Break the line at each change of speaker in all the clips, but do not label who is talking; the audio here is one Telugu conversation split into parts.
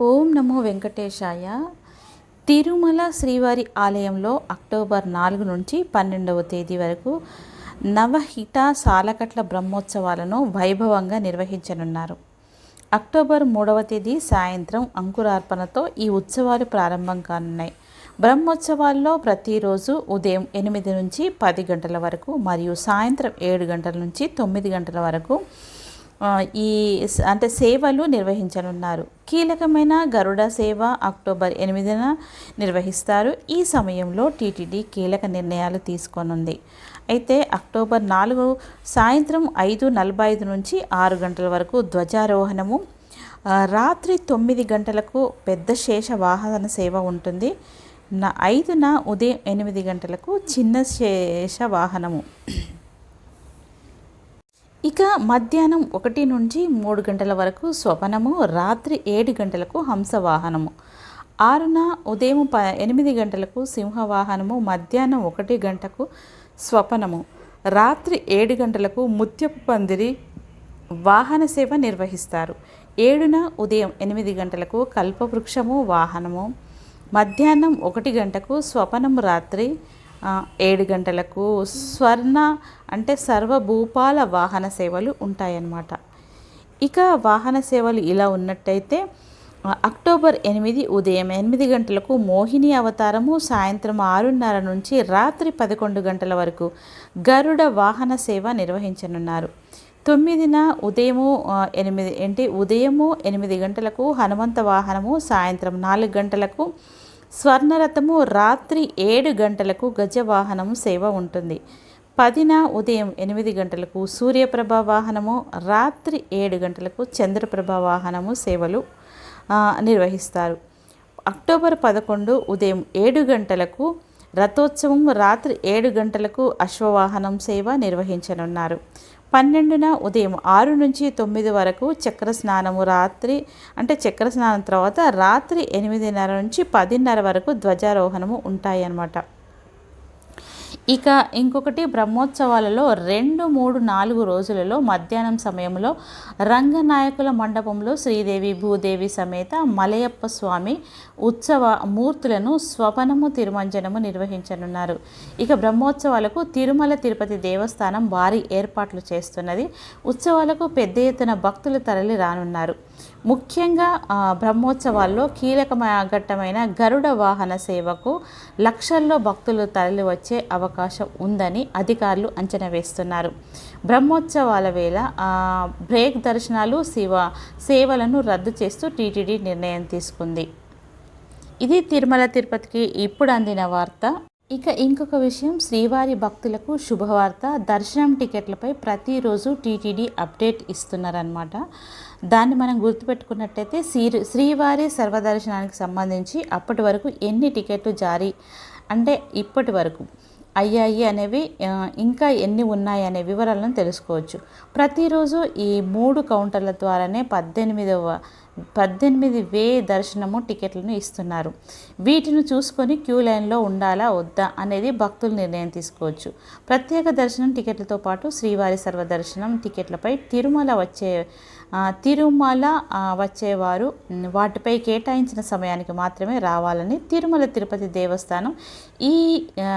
ఓం నమో వెంకటేశాయ. తిరుమల శ్రీవారి ఆలయంలో అక్టోబర్ నాలుగు నుంచి పన్నెండవ తేదీ వరకు నవహిత సాలకట్ల బ్రహ్మోత్సవాలను వైభవంగా నిర్వహించనున్నారు. అక్టోబర్ మూడవ తేదీ సాయంత్రం అంకురార్పణతో ఈ ఉత్సవాలు ప్రారంభం కానున్నాయి. బ్రహ్మోత్సవాల్లో ప్రతిరోజు ఉదయం ఎనిమిది నుంచి పది గంటల వరకు మరియు సాయంత్రం ఏడు గంటల నుంచి తొమ్మిది గంటల వరకు ఈ అంటే సేవలు నిర్వహించనున్నారు. కీలకమైన గరుడ సేవ అక్టోబర్ ఎనిమిదిన నిర్వహిస్తారు. ఈ సమయంలో టీటీడీ కీలక నిర్ణయాలు తీసుకోనుంది. అయితే అక్టోబర్ నాలుగు సాయంత్రం ఐదు నలభై ఐదు నుంచి ఆరు గంటల వరకు ధ్వజారోహణము రాత్రి తొమ్మిది గంటలకు పెద్ద శేష వాహన సేవ ఉంటుంది. నా ఐదున ఉదయం ఎనిమిది గంటలకు చిన్న శేష వాహనము. ఇక మధ్యాహ్నం ఒకటి నుంచి మూడు గంటల వరకు స్వపనము రాత్రి ఏడు గంటలకు హంసవాహనము. ఆరున ఉదయం ప ఎనిమిది గంటలకు సింహవాహనము మధ్యాహ్నం ఒకటి గంటకు స్వపనము. రాత్రి ఏడు గంటలకు ముత్యపు పందిరి వాహన సేవ నిర్వహిస్తారు. ఏడున ఉదయం ఎనిమిది గంటలకు కల్పవృక్షము వాహనము. మధ్యాహ్నం ఒకటి గంటకు స్వపనం రాత్రి ఏడు గంటలకు స్వర్ణ అంటే సర్వభూపాల వాహన సేవలు ఉంటాయన్నమాట. ఇక వాహన సేవలు ఇలా ఉన్నట్టయితే అక్టోబర్ ఎనిమిది ఉదయం ఎనిమిది గంటలకు మోహిని అవతారము సాయంత్రం ఆరున్నర నుంచి రాత్రి పదకొండు గంటల వరకు గరుడ వాహన సేవ నిర్వహించనున్నారు. తొమ్మిదిన ఉదయము ఎనిమిది ఏంటి ఉదయము ఎనిమిది గంటలకు హనుమంత వాహనము సాయంత్రం నాలుగు గంటలకు స్వర్ణరథము రాత్రి ఏడు గంటలకు గజవాహనము సేవ ఉంటుంది. పదిన ఉదయం ఎనిమిది గంటలకు సూర్యప్రభ వాహనము రాత్రి ఏడు గంటలకు చంద్రప్రభ వాహనము సేవలు నిర్వహిస్తారు. అక్టోబర్ పదకొండు ఉదయం ఏడు గంటలకు రథోత్సవం రాత్రి ఏడు గంటలకు అశ్వవాహనం సేవ నిర్వహించనున్నారు. పన్నెండున ఉదయం ఆరు నుంచి తొమ్మిది వరకు చక్ర స్నానము రాత్రి అంటే చక్ర స్నానం తర్వాత రాత్రి ఎనిమిదిన్నర నుంచి పదిన్నర వరకు ధ్వజారోహణము ఉంటాయన్నమాట. ఇక ఇంకొకటి బ్రహ్మోత్సవాలలో రెండు మూడు నాలుగు రోజులలో మధ్యాహ్నం సమయంలో రంగనాయకుల మండపంలో శ్రీదేవి భూదేవి సమేత మలయప్ప స్వామి ఉత్సవ మూర్తులను స్వపనము తిరుమంజనము నిర్వహించనున్నారు. ఇక బ్రహ్మోత్సవాలకు తిరుమల తిరుపతి దేవస్థానం భారీ ఏర్పాట్లు చేస్తున్నది. ఉత్సవాలకు పెద్ద ఎత్తున భక్తులు తరలి రానున్నారు ముఖ్యంగా బ్రహ్మోత్సవాల్లో కీలకమైన ఘట్టమైన గరుడ వాహన సేవకు లక్షల్లో భక్తులు తరలి వచ్చే అవకాశం ఉందని అధికారులు అంచనా వేస్తున్నారు. బ్రహ్మోత్సవాల వేళ బ్రేక్ దర్శనాలు శివ సేవలను రద్దు చేస్తూ టీటీడీ నిర్ణయం తీసుకుంది. ఇది తిరుమల తిరుపతికి ఇప్పుడు అందిన వార్త. ఇక ఇంకొక విషయం శ్రీవారి భక్తులకు శుభవార్త. దర్శనం టికెట్లపై ప్రతిరోజు టీటీడీ అప్డేట్ ఇస్తున్నారనమాట దాన్ని మనం గుర్తుపెట్టుకున్నట్టయితే శ్రీ శ్రీవారి సర్వదర్శనానికి సంబంధించి అప్పటి వరకు ఎన్ని టికెట్లు జారీ అంటే ఇప్పటి వరకు. అయ్యాయి అనేవి ఇంకా ఎన్ని ఉన్నాయి అనే వివరాలను తెలుసుకోవచ్చు. ప్రతిరోజు ఈ మూడు కౌంటర్ల ద్వారానే పద్దెనిమిదవ పద్దెనిమిది వే దర్శనము టికెట్లను ఇస్తున్నారు. వీటిని చూసుకొని క్యూ లైన్లో ఉండాలా వద్దా అనేది భక్తులు నిర్ణయం తీసుకోవచ్చు. ప్రత్యేక దర్శనం టికెట్లతో పాటు శ్రీవారి సర్వదర్శనం టికెట్లపై తిరుమల వచ్చే తిరుమల వచ్చేవారు వాటిపై కేటాయించిన సమయానికి మాత్రమే రావాలని తిరుమల తిరుపతి దేవస్థానం ఈ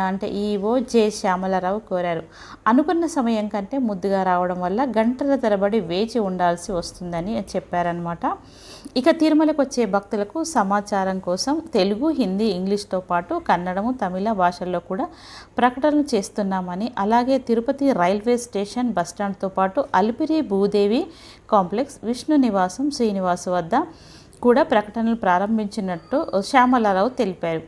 అంటే ఈఓ జె శ్యామలరావు కోరారు. అనుకున్న సమయం కంటే ముద్దుగా రావడం వల్ల గంటల తరబడి వేచి ఉండాల్సి వస్తుందని చెప్పారనమాట ఇక తిరుమలకు వచ్చే భక్తులకు సమాచారం కోసం తెలుగు హిందీ ఇంగ్లీష్తో పాటు కన్నడము తమిళ భాషల్లో కూడా ప్రకటనలు చేస్తున్నామని అలాగే తిరుపతి రైల్వే స్టేషన్ బస్టాండ్తో పాటు అలిపిరి భూదేవి కాంప్లెక్స్ విష్ణు నివాసం శ్రీనివాస్ వద్ద కూడా ప్రకటనలు ప్రారంభించినట్టు శ్యామలారావు తెలిపారు.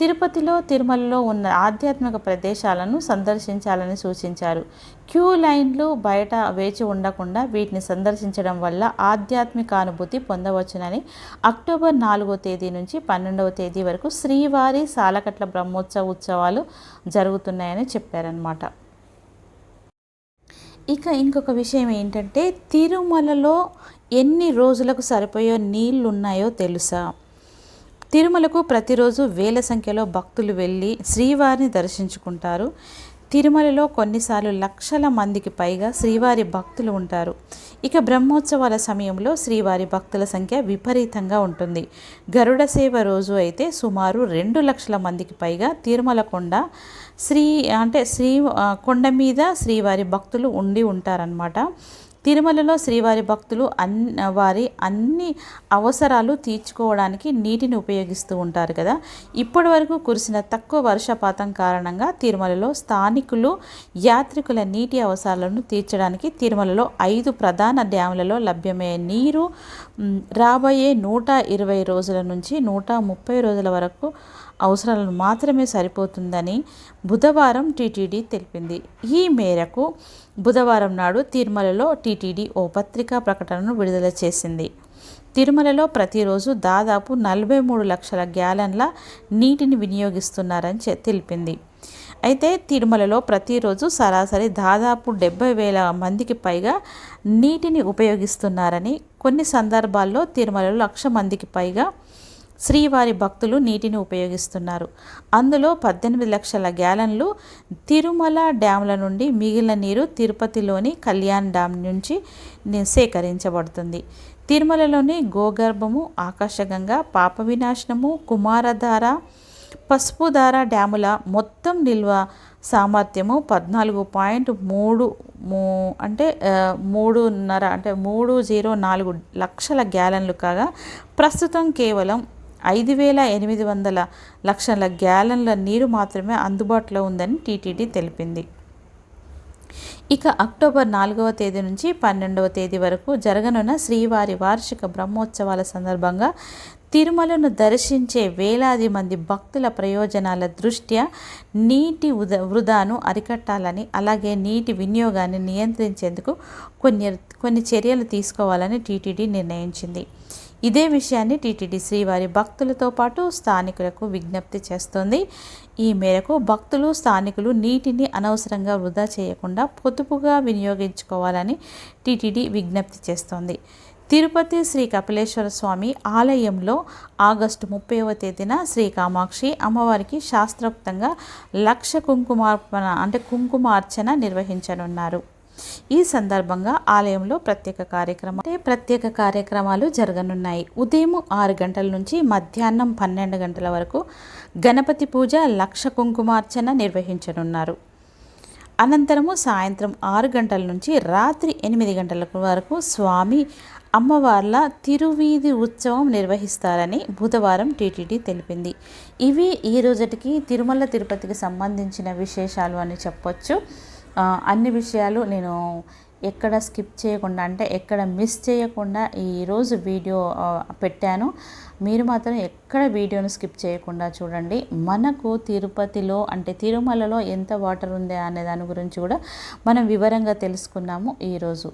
తిరుపతిలో తిరుమలలో ఉన్న ఆధ్యాత్మిక ప్రదేశాలను సందర్శించాలని సూచించారు. క్యూ లైన్లు బయట వేచి ఉండకుండా వీటిని సందర్శించడం వల్ల ఆధ్యాత్మికానుభూతి పొందవచ్చునని అక్టోబర్ నాలుగో తేదీ నుంచి పన్నెండవ తేదీ వరకు శ్రీవారి సాలకట్ల బ్రహ్మోత్సవ ఉత్సవాలు జరుగుతున్నాయని చెప్పారనమాట ఇక ఇంకొక విషయం ఏంటంటే తిరుమలలో ఎన్ని రోజులకు సరిపోయే నీళ్ళు ఉన్నాయో తెలుసా? తిరుమలకు ప్రతిరోజు వేల సంఖ్యలో భక్తులు వెళ్ళి శ్రీవారిని దర్శించుకుంటారు. తిరుమలలో కొన్నిసార్లు లక్షల మందికి పైగా శ్రీవారి భక్తులు ఉంటారు. ఇక బ్రహ్మోత్సవాల సమయంలో శ్రీవారి భక్తుల సంఖ్య విపరీతంగా ఉంటుంది. గరుడ సేవ రోజు అయితే సుమారు రెండు లక్షల మందికి పైగా తిరుమల కొండ శ్రీ అంటే శ్రీ కొండ మీద శ్రీవారి భక్తులు ఉండి ఉంటారనమాట తిరుమలలో శ్రీవారి భక్తులు అన్ వారి అన్ని అవసరాలు తీర్చుకోవడానికి నీటిని ఉపయోగిస్తూ ఉంటారు కదా. ఇప్పటి వరకు కురిసిన తక్కువ వర్షపాతం కారణంగా తిరుమలలో స్థానికులు యాత్రికుల నీటి అవసరాలను తీర్చడానికి తిరుమలలో ఐదు ప్రధాన డ్యాములలో లభ్యమయ్యే నీరు రాబోయే నూట ఇరవై రోజుల నుంచి నూట ముప్పై రోజుల వరకు అవసరాలను మాత్రమే సరిపోతుందని బుధవారం టీటీడీ తెలిపింది. ఈ మేరకు బుధవారం నాడు తిరుమలలో టీటీడీ ఓ పత్రికా ప్రకటనను విడుదల చేసింది. తిరుమలలో ప్రతిరోజు దాదాపు నలభై మూడు లక్షల గ్యాలన్ల నీటిని వినియోగిస్తున్నారని చె- తెలిపింది. అయితే తిరుమలలో ప్రతిరోజు సరాసరి దాదాపు డెబ్బై వేల మందికి పైగా నీటిని ఉపయోగిస్తున్నారని కొన్ని సందర్భాల్లో తిరుమలలో లక్ష మందికి పైగా శ్రీవారి భక్తులు నీటిని ఉపయోగిస్తున్నారు. అందులో పద్దెనిమిది లక్షల గ్యాలన్లు తిరుమల డ్యాముల నుండి మిగిలిన నీరు తిరుపతిలోని కళ్యాణ్ డ్యామ్ నుంచి సేకరించబడుతుంది. తిరుమలలోని గోగర్భము ఆకాశగంగా పాప వినాశనము కుమారధార పసుపుధార డ్యాముల మొత్తం నిల్వ సామర్థ్యము పద్నాలుగు పాయింట్ మూడు మూ అంటే మూడున్నర అంటే మూడు జీరో నాలుగు లక్షల గ్యాలన్లు కాగా ప్రస్తుతం కేవలం ఐదు వేల ఎనిమిది వందల లక్షల గ్యాలన్ల నీరు మాత్రమే అందుబాటులో ఉందని టీటీడీ తెలిపింది. ఇక అక్టోబర్ నాలుగవ తేదీ నుంచి పన్నెండవ తేదీ వరకు జరగనున్న శ్రీవారి వార్షిక బ్రహ్మోత్సవాల సందర్భంగా తిరుమలను దర్శించే వేలాది మంది భక్తుల ప్రయోజనాల దృష్ట్యా నీటి ఉద వృధాను అరికట్టాలని అలాగే నీటి వినియోగాన్ని నియంత్రించేందుకు కొన్ని కొన్ని చర్యలు తీసుకోవాలని టీటీడీ నిర్ణయించింది. ఇదే విషయాన్ని టీటీడీ శ్రీవారి భక్తులతో పాటు స్థానికులకు విజ్ఞప్తి చేస్తోంది. ఈ మేరకు భక్తులు స్థానికులు నీటిని అనవసరంగా వృధా చేయకుండా పొదుపుగా వినియోగించుకోవాలని టీటీడీ విజ్ఞప్తి చేస్తోంది. తిరుపతి శ్రీ కపిలేశ్వర స్వామి ఆలయంలో ఆగస్టు ముప్పైవ తేదీన శ్రీ కామాక్షి అమ్మవారికి శాస్త్రోక్తంగా లక్ష కుంకుమార్పణ అంటే కుంకుమార్చన నిర్వహించనున్నారు. ఈ సందర్భంగా ఆలయంలో ప్రత్యేక కార్యక్రమాలు అంటే ప్రత్యేక కార్యక్రమాలు జరగనున్నాయి. ఉదయం ఆరు గంటల నుంచి మధ్యాహ్నం పన్నెండు గంటల వరకు గణపతి పూజ లక్ష కుంకుమార్చన నిర్వహించనున్నారు. అనంతరము సాయంత్రం ఆరు గంటల నుంచి రాత్రి ఎనిమిది గంటల వరకు స్వామి అమ్మవార్ల తిరువీధి ఉత్సవం నిర్వహిస్తారని బుధవారం టీటీడీ తెలిపింది. ఇవి ఈ రోజుటికి తిరుమల తిరుపతికి సంబంధించిన విశేషాలు అని చెప్పొచ్చు. అన్ని విషయాలు నేను ఎక్కడ స్కిప్ చేయకుండా అంటే ఎక్కడ మిస్ చేయకుండా ఈరోజు వీడియో పెట్టాను. మీరు మాత్రం ఎక్కడ వీడియోను స్కిప్ చేయకుండా చూడండి. మనకు తిరుపతిలో అంటే తిరుమలలో ఎంత వాటర్ ఉంది అనే దాని గురించి కూడా మనం వివరంగా తెలుసుకున్నాము ఈరోజు